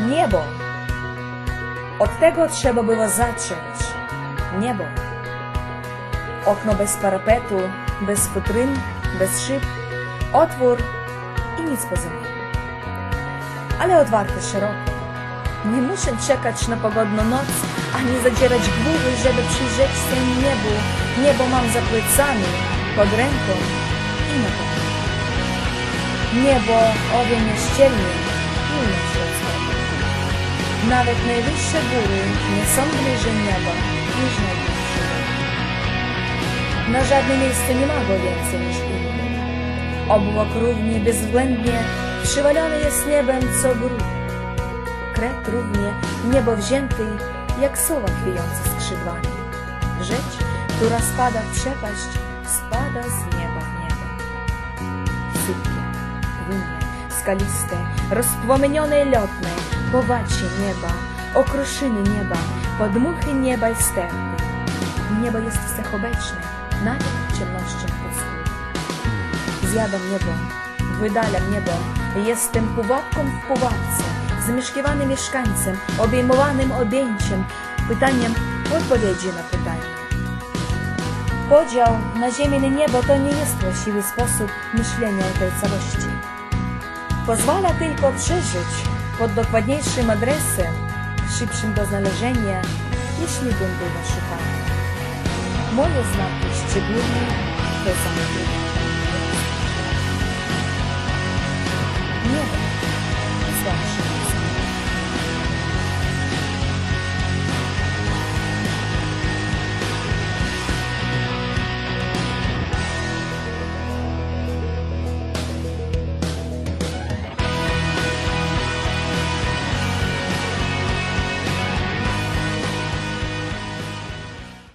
Niebo. Od tego trzeba było zacząć. Niebo. Okno bez parapetu, bez futryn, bez szyb, otwór i nic poza nim. Ale otwarte szeroko. Nie muszę czekać na pogodną noc, ani zadzierać głowy, żeby przyjrzeć się niebu. Niebo mam za plecami, pod ręką i na pewno. Niebo owie nieścielnie i unosi. Nawet najwyższe góry nie są bliżej nieba niż najbliższe. Na żadne miejsce nie ma go więcej niż inne. Obłok równie bezwzględnie przywalony jest niebem co grób. Kret równie niebo wzięty, jak sowa chwiejąca skrzydłami. Rzecz, która spada w przepaść, spada z nieba w niebo. Płynie, skaliste, rozpłomienione i lotne, powacie nieba, okruszyny nieba, podmuchy nieba i sterty. Niebo jest wszechobecne, nawet ciemnością podskóry. Zjadam niebo, wydalam niebo, jestem pułapką w pułapce, zamieszkiwanym mieszkańcem, obejmowanym objęciem, pytaniem odpowiedzi na pytanie. Podział na ziemię i niebo to nie jest właściwy sposób myślenia o tej całości. Pozwala tylko przeżyć pod dokładniejszym adresem, szybszym do znalezienia, jeśli będę go szukał. Moje znaki szczególnie te zamki.